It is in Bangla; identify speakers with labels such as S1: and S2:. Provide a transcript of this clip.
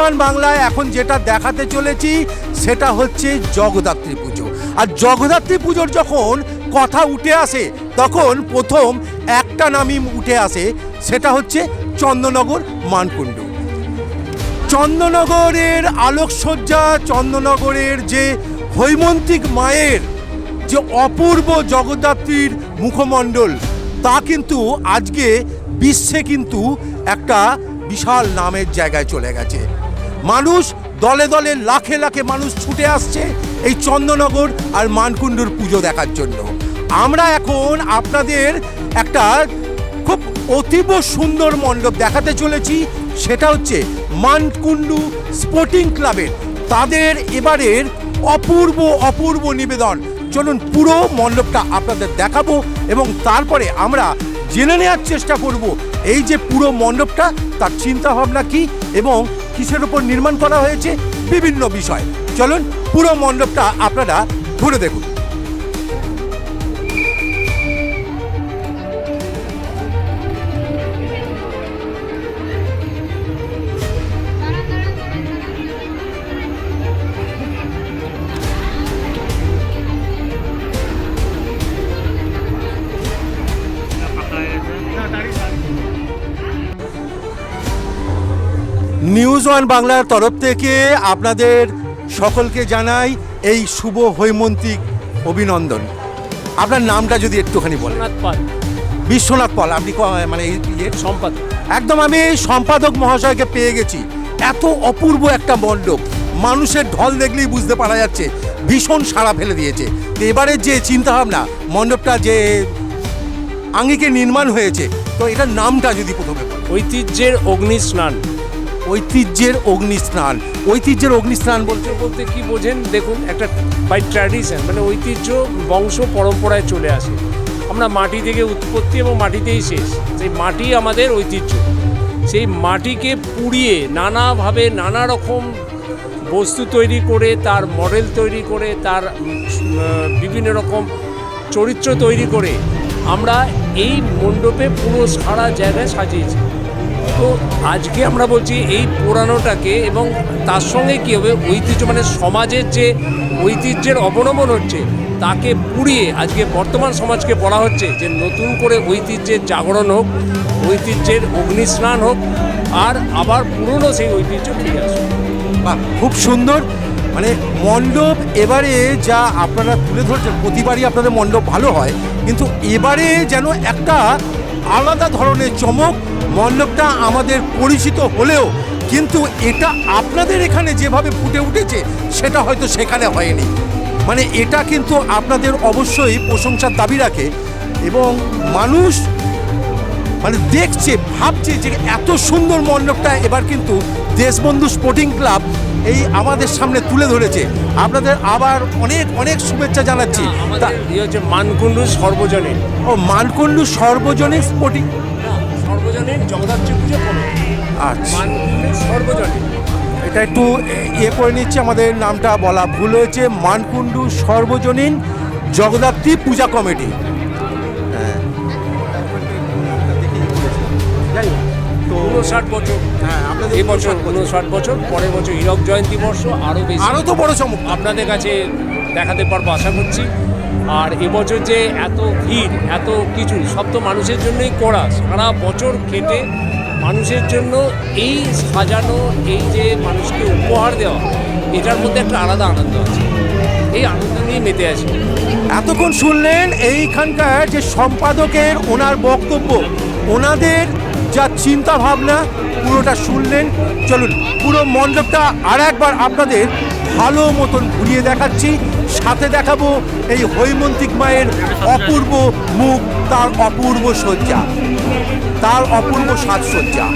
S1: ওয়ান বাংলায় এখন যেটা দেখাতে চলেছি, সেটা হচ্ছে জগদ্ধাত্রী পুজো। আর জগদ্ধাত্রী পুজোর যখন কথা উঠে আসে, তখন প্রথম একটা নামই উঠে আসে, সেটা হচ্ছে চন্দ্রনগর মানকুণ্ড। চন্দননগরের আলোকসজ্জা, চন্দননগরের যে হৈমন্তিক মায়ের যে অপূর্ব জগদ্ধাত্রীর মুখমণ্ডল, তা কিন্তু আজকে বিশ্বে কিন্তু একটা বিশাল নামের জায়গায় চলে গেছে। মানুষ, দলে দলে লাখে লাখে মানুষ ছুটে আসছে এই চন্দননগর আর মানকুণ্ডুর পুজো দেখার জন্য। আমরা এখন আপনাদের একটা খুব অতীব সুন্দর মণ্ডপ দেখাতে চলেছি, সেটা হচ্ছে মানকুণ্ডু স্পোর্টিং ক্লাবের। তাদের এবারের অপূর্ব অপূর্ব নিবেদন। চলুন পুরো মণ্ডপটা আপনাদের দেখাবো এবং তারপরে আমরা জেনে নেওয়ার চেষ্টা করব, এই যে পুরো মণ্ডপটা, তার চিন্তা ভাবনা কি এবং কিসের উপর নির্মাণ করা হয়েছে? বিভিন্ন বিষয়। চলুন পুরো মণ্ডপটা আপনারা ঘুরে দেখুন। নিউজ ওয়ান বাংলার তরফ থেকে আপনাদের সকলকে জানাই এই শুভ হৈমন্তিক অভিনন্দন। আপনার নামটা যদি একটুখানি বলেন।
S2: পাল।
S1: বিশ্বনাথ পল আপনি মানে এই- ইয়ে?
S2: সম্পাদক।
S1: একদম আমি সম্পাদক মহাশয়কে পেয়ে গেছি। এত অপূর্ব একটা মণ্ডপ। মানুষের ঢল দেখলেই বুঝতে পারা যাচ্ছে ভীষণ সাড়া ফেলে দিয়েছে। তো এবারের যে চিন্তাভাবনা মণ্ডপটা যে আঙ্গিকে নির্মাণ হয়েছে তো এটার নামটা যদি প্রথমে
S2: ঐতিহ্যের অগ্নি স্নান।
S1: ঐতিহ্যের অগ্নিস্নান। ঐতিহ্যের অগ্নিস্নান বলতে
S2: বলতে কি বোঝেন? দেখুন, একটা বাই ট্র্যাডিশন মানে ঐতিহ্য বংশ পরম্পরায় চলে আসে। আমরা মাটি থেকে উৎপত্তি এবং মাটিতেই শেষ। সেই মাটি আমাদের ঐতিহ্য। সেই মাটিকে পুড়িয়ে নানাভাবে নানা রকম বস্তু তৈরি করে, তার মডেল তৈরি করে, তার বিভিন্ন রকম চরিত্র তৈরি করে আমরা এই মণ্ডপে পুরো সারা জায়গায় সাজিয়েছি। তো আজকে আমরা বলছি এই পুরানোটাকে এবং তার সঙ্গে কী হবে, ঐতিহ্য মানে সমাজের যে ঐতিহ্যের অবনমন হচ্ছে, তাকে পুড়িয়ে আজকে বর্তমান সমাজকে বলা হচ্ছে যে নতুন করে ঐতিহ্যের জাগরণ হোক, ঐতিহ্যের অগ্নিস্নান হোক, আর আবার পুরনো সেই ঐতিহ্য ফিরে আসুক।
S1: বাহ, খুব সুন্দর। মানে মণ্ডপ এবারে যা আপনারা তুলে ধরছেন, প্রতিবারই আপনাদের মণ্ডপ ভালো হয়, কিন্তু এবারে যেন একটা আলাদা ধরনের চমক, মণ্ডপটা আমাদের পরিচিত হলেও কিন্তু এটা আপনাদের এখানে যেভাবে ফুটে উঠেছে, সেটা হয়তো সেখানে হয়নি। মানে এটা কিন্তু আপনাদের অবশ্যই প্রশংসার দাবি রাখে এবং মানুষ মানে দেখছে, ভাবছে যে এত সুন্দর মণ্ডপটা, এবার কিন্তু দেশবন্ধু স্পোর্টিং ক্লাব এই আমাদের সামনে তুলে ধরেছে। আপনাদের আবার অনেক অনেক শুভেচ্ছা জানাচ্ছি।
S2: ইয়ে হচ্ছে মানকুণ্ডু সর্বজনীন
S1: ও মানকুণ্ডু সর্বজনীন স্পোর্টিং
S2: সর্বজনীন জগদ্ধাত্রী পুজো
S1: আচ্ছা।
S2: সর্বজনীন
S1: এটা একটু ইয়ে করে নিচ্ছে আমাদের নামটা বলা ভুল হয়েছে। মানকুণ্ডু সর্বজনীন জগদ্ধাত্রী পূজা কমিটি।
S2: উনষাট বছর।
S1: হ্যাঁ আপনাদের
S2: এই বছর উনষাট বছর। পরের বছর হীরক জয়ন্তী বর্ষ আরও বেশি।
S1: আরও তো বড় চমক।
S2: আপনাদের কাছে দেখাতে পারব আশা করছি। আর এবছর যে এত ভিড় এত কিছু সব তো মানুষের জন্যই করা সারা বছর খেটে মানুষের জন্য এই সাজানো এই যে মানুষকে উপহার দেওয়া এটার মধ্যে একটা আলাদা আনন্দ আছে। এই আনন্দ নিয়ে মেতে আছি।
S1: এতক্ষণ শুনলেন এইখানকার যে সম্পাদকের ওনার বক্তব্য ওনাদের যা চিন্তা ভাবনা পুরোটা শুনলেন। চলুন, পুরো মণ্ডপটা আর একবার আপনাদের ভালো মতন ঘুরিয়ে দেখাচ্ছি। সাথে দেখাবো এই হৈমন্তিক মায়ের অপূর্ব মুখ, তার অপূর্ব সজ্জা তার অপূর্ব সাজসজ্জা।